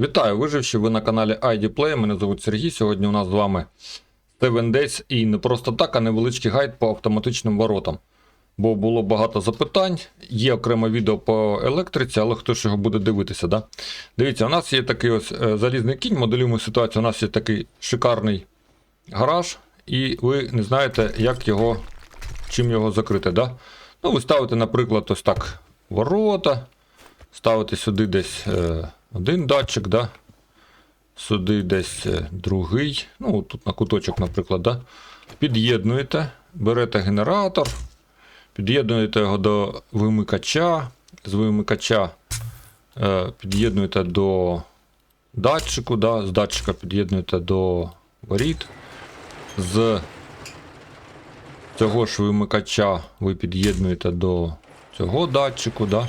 Вітаю, виживші, ви на каналі ID Play, мене звуть Сергій. Сьогодні у нас з вами 7 Days і не просто так, а невеличкий гайд по автоматичним воротам. Бо було багато запитань, є окреме відео по електриці, але хто ж його буде дивитися, да? Дивіться, у нас є такий ось е, залізний кінь, моделюємо ситуацію, у нас є такий шикарний гараж, і ви не знаєте, як його, чим його закрити. Да? Ну, ви ставите, наприклад, ось так ворота, ставите сюди десь е, один датчик, да? сюди десь е, другий. Ну, тут на куточок, наприклад, да? під'єднуєте, берете генератор, під'єднуєте його до вимикача, з вимикача е, під'єднуєте до датчику, да? з датчика під'єднуєте до воріт. З цього ж вимикача ви під'єднуєте до цього датчику, да?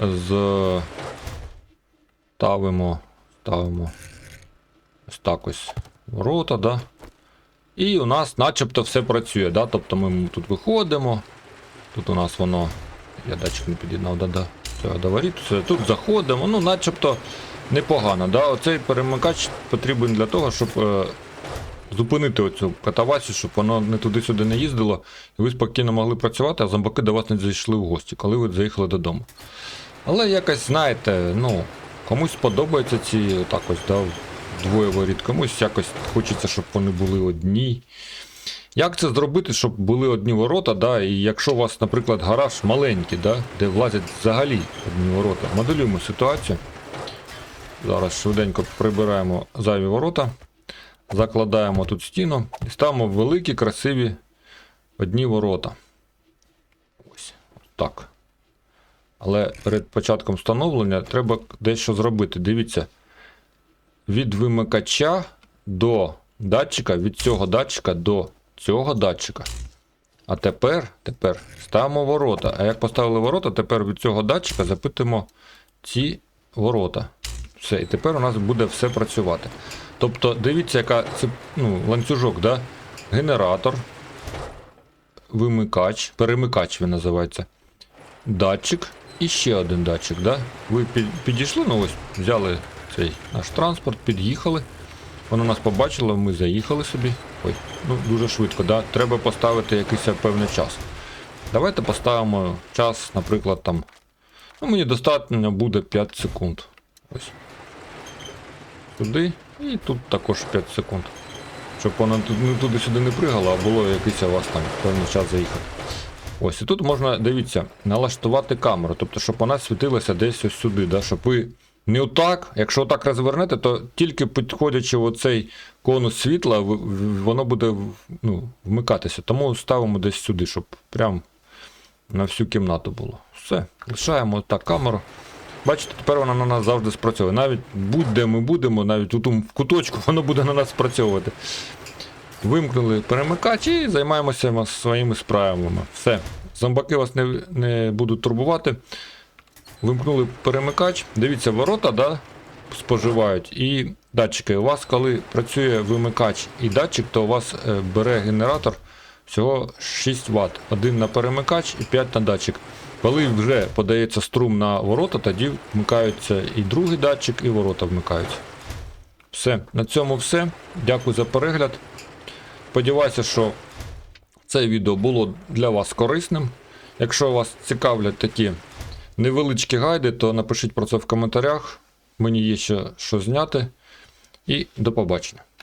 з ставимо, ставимо ось так ось ворота, да? І у нас начебто все працює, да? тобто ми тут виходимо. Тут у нас воно. Я датчик не під'єднав да, да, все, Тут заходимо, ну начебто непогано. Да? Оцей перемикач потрібен для того, щоб е, зупинити оцю катавасію, щоб воно не туди-сюди не їздило, і ви спокійно могли працювати, а зомбаки до вас не зайшли в гості, коли ви заїхали додому. Але якось, знаєте, ну, комусь подобаються ці так ось, да, двоє воріт, комусь якось хочеться, щоб вони були одні. Як це зробити, щоб були одні ворота, да, і якщо у вас, наприклад, гараж маленький, да, де влазять взагалі одні ворота, моделюємо ситуацію. Зараз швиденько прибираємо зайві ворота, закладаємо тут стіну і ставимо великі, красиві одні ворота. Ось так. Але перед початком встановлення треба дещо зробити. Дивіться, від вимикача до датчика, від цього датчика до цього датчика. А тепер, тепер ставимо ворота. А як поставили ворота, тепер від цього датчика запитуємо ці ворота. Все, і тепер у нас буде все працювати. Тобто, дивіться, яка це ну, ланцюжок, да? генератор, вимикач, перемикач він називається. Датчик і ще один датчик. Да? Ви підійшли, ну ось взяли цей наш транспорт, під'їхали. Воно нас побачило, ми заїхали собі. Ой, ну дуже швидко, да? треба поставити якийсь певний час. Давайте поставимо час, наприклад, там. Ну, мені достатньо буде 5 секунд. Ось. Туди і тут також 5 секунд. Щоб воно тут туди-сюди не пригало, а було якийсь у вас там певний час заїхати. Ось, і тут можна, дивіться, налаштувати камеру, тобто, щоб вона світилася десь ось сюди, да, щоб ви не отак, якщо отак розвернете, то тільки підходячи в оцей конус світла, воно буде ну, вмикатися. Тому ставимо десь сюди, щоб прям на всю кімнату було. Все, лишаємо так камеру. Бачите, тепер вона на нас завжди спрацьовує. Навіть будь-де ми будемо, навіть у тому куточку, воно буде на нас спрацьовувати. Вимкнули перемикач і займаємося своїми справами. Все. Зомбаки вас не, не будуть турбувати. Вимкнули перемикач. Дивіться, ворота да, споживають і датчики. У вас, коли працює вимикач і датчик, то у вас е, бере генератор всього 6 Вт. Один на перемикач і 5 на датчик. Коли вже подається струм на ворота, тоді вмикаються і другий датчик, і ворота вмикаються. Все, на цьому все. Дякую за перегляд. Сподіваюся, що це відео було для вас корисним. Якщо вас цікавлять такі невеличкі гайди, то напишіть про це в коментарях. Мені є ще що зняти. І до побачення.